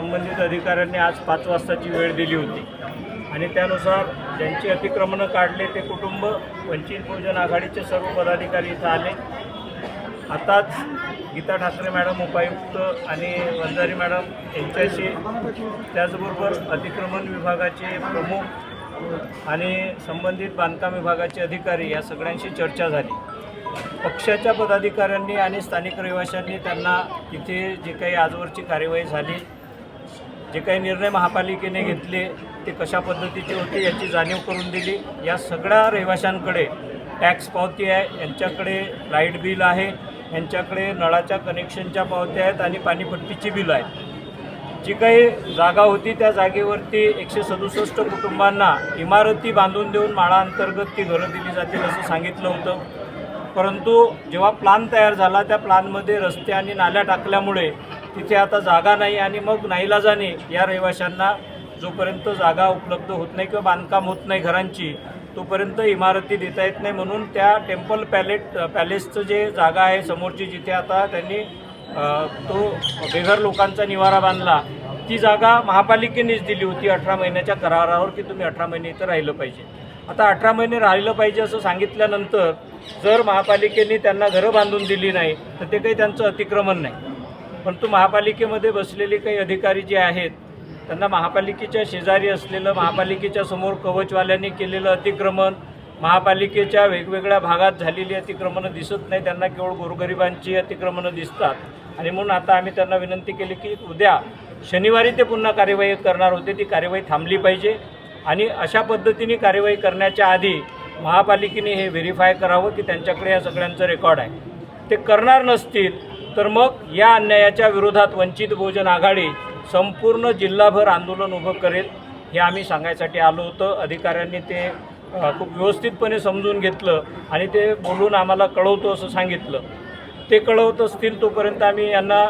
संबंधित अधिकाऱ्यांनी आज पाच वाजताची वेळ दिली होती. आणि त्यानुसार ज्यांची अतिक्रमणं काढले ते कुटुंब वंचित बहुजन आघाडीचे सर्व पदाधिकारी इथं आले. आताच गीता ठाकरे मॅडम उपायुक्त आणि वंजारी मॅडम यांच्याशी त्याचबरोबर अतिक्रमण विभागाचे प्रमुख आणि संबंधित बांधकाम विभागाचे अधिकारी या सगळ्यांशी चर्चा झाली. पक्षाच्या पदाधिकाऱ्यांनी आणि स्थानिक रहिवाशांनी त्यांना तिथे जे काही आजवरची कार्यवाही झाली जे काही निर्णय महापालिकेने घेतले ते कशा पद्धतीचे होते याची जाणीव करून दिली. या सगळ्या रहिवाशांकडे टॅक्स पावती आहे यांच्याकडे लाइट बिल आहे यांच्याकडे नळाच्या कनेक्शनच्या पावत्या आहेत आणि पाणीपट्टीची बिलं आहेत जी काही जागा होती त्या जागेवरती एकशे सदुसष्ट कुटुंबांना इमारती बांधून देऊन माळाअंतर्गत ती घरं दिली जातील असं सांगितलं होतं. परंतु जेव्हा प्लान तयार झाला त्या प्लानमध्ये रस्ते आणि नाल्या टाकल्यामुळे तिथे आता जागा नाही आणि मग नाईलाजाने या रहिवाशांना जोपर्यंत जागा उपलब्ध होत नाही किंवा बांधकाम होत नाही घरांची तोपर्यंत इमारती देता येत नाही. म्हणून त्या टेम्पल पॅलेट पॅलेसचं जे जागा आहे समोरची जिथे आता त्यांनी तो बेघर लोकांचा निवारा बांधला ती जागा महापालिकेनेच दिली होती अठरा महिन्याच्या करारावर की तुम्ही अठरा महिने इथं राहिलं पाहिजे. आता अठरा महिने राहिलं पाहिजे असं सांगितल्यानंतर जर महापालिकेने त्यांना घरं बांधून दिली नाही तर ते काही त्यांचं अतिक्रमण नाही. परंतु महापालिकेमध्ये बसलेले काही अधिकारी जे आहेत त्यांना महापालिकेच्या शेजारी असलेलं महापालिकेच्या समोर कवचवाल्यांनी केलेलं अतिक्रमण महापालिकेच्या वेगवेगळ्या भागात झालेली अतिक्रमणं दिसत नाही त्यांना केवळ गोरगरिबांची अतिक्रमणं दिसतात. आणि म्हणून आता आम्ही त्यांना विनंती केली की उद्या शनिवारी ते पुन्हा कार्यवाही करणार होते ती कार्यवाही थांबली पाहिजे. आणि अशा पद्धतीने कार्यवाही करण्याच्या आधी महापालिकेने हे व्हेरीफाय करावं की त्यांच्याकडे या सगळ्यांचं रेकॉर्ड आहे. ते करणार नसतील तर मग या अन्यायाच्या विरोधात वंचित बहुजन आघाडी संपूर्ण जिल्हाभर आंदोलन उभं करेल हे आम्ही सांगायसाठी आलो होतं. अधिकाऱ्यांनी ते खूप व्यवस्थितपणे समजून घेतलं आणि ते बोलून आम्हाला कळवतो असं सांगितलं. ते कळवत असतील तोपर्यंत आम्ही यांना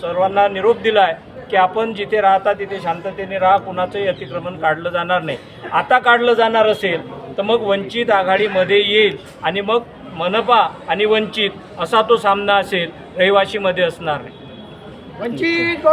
सर्वांना निरोप दिला आहे की आपण जिथे राहता तिथे शांततेने राहा कुणाचंही अतिक्रमण काढलं जाणार नाही. आता काढलं जाणार असेल तर मग वंचित आघाडीमध्ये येईल आणि मग मनपा आणि वंचित असा तो सामना असेल रहिवाशीमध्ये असणार नाही. वंचित